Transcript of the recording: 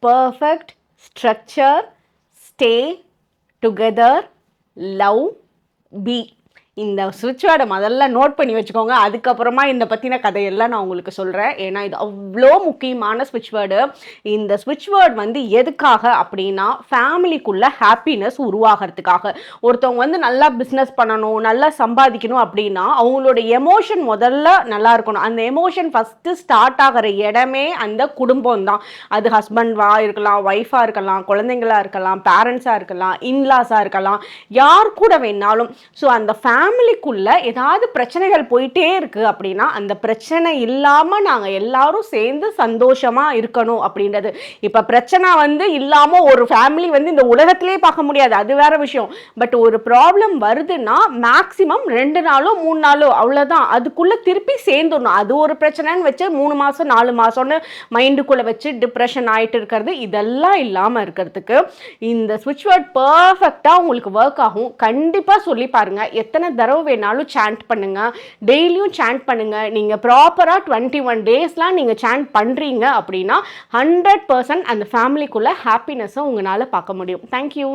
perfect structure, stay, together, love, be. இந்த சுவிட்ச் வேர்டை முதல்ல நோட் பண்ணி வச்சுக்கோங்க. அதுக்கப்புறமா இந்த பற்றின கதையெல்லாம் நான் உங்களுக்கு சொல்கிறேன் ஏன்னா இது அவ்வளோ முக்கியமான ஸ்விட்ச் வேர்டு. இந்த ஸ்விட்ச் வேர்டு வந்து எதுக்காக அப்படின்னா ஃபேமிலிக்குள்ளே ஹாப்பினஸ் உருவாகிறதுக்காக. ஒருத்தவங்க வந்து நல்லா பிஸ்னஸ் பண்ணணும் நல்லா சம்பாதிக்கணும் அப்படின்னா அவங்களோட எமோஷன் முதல்ல நல்லா இருக்கணும். அந்த எமோஷன் ஃபஸ்ட்டு ஸ்டார்ட் ஆகிற இடமே அந்த குடும்பம் தான். அது ஹஸ்பண்ட்வா இருக்கலாம் ஒய்ஃபாக இருக்கலாம் குழந்தைங்களா இருக்கலாம் பேரண்ட்ஸாக இருக்கலாம் இன்லாஸாக இருக்கலாம் யார் கூட வேணாலும். ஸோ அந்த ஃபேமிலிக்குள்ள ஏதாவது பிரச்சனைகள் போயிட்டே இருக்கு அப்படின்னா அந்த பிரச்சனை இல்லாமல் நாங்கள் எல்லாரும் சேர்ந்து சந்தோஷமாக இருக்கணும் அப்படின்றது. இப்போ பிரச்சனை வந்து இல்லாமல் ஒரு ஃபேமிலி வந்து இந்த உலகத்திலே பார்க்க முடியாது. அது வேற விஷயம். பட் ஒரு ப்ராப்ளம் வருதுன்னா மேக்ஸிமம் ரெண்டு நாளோ மூணு நாளோ அவ்வளோதான் அதுக்குள்ளே திருப்பி சேர்ந்துடணும். அது ஒரு பிரச்சனைன்னு வச்சு மூணு மாதம் நாலு மாதம்னு மைண்டுக்குள்ளே வச்சு டிப்ரெஷன் ஆகிட்டு இருக்கிறது. இதெல்லாம் இல்லாமல் இருக்கிறதுக்கு இந்த சுவிட்ச் வேர்ட் பர்ஃபெக்டாக உங்களுக்கு ஒர்க் ஆகும். கண்டிப்பாக சொல்லி பாருங்க. எத்தனை தடவை வேணாலும் சாண்ட் பண்ணுங்க. டெய்லியும் சாண்ட் பண்ணுங்க. நீங்கள் ப்ராப்பராக டுவெண்ட்டி ஒன் டேஸ்லாம் நீங்கள் சாண்ட் பண்ணுறீங்க அப்படின்னா ஹண்ட்ரட் பர்சன்ட் அந்த ஃபேமிலிக்குள்ளே ஹாப்பினஸ்ஸை உங்களால் பார்க்க முடியும். தேங்க்யூ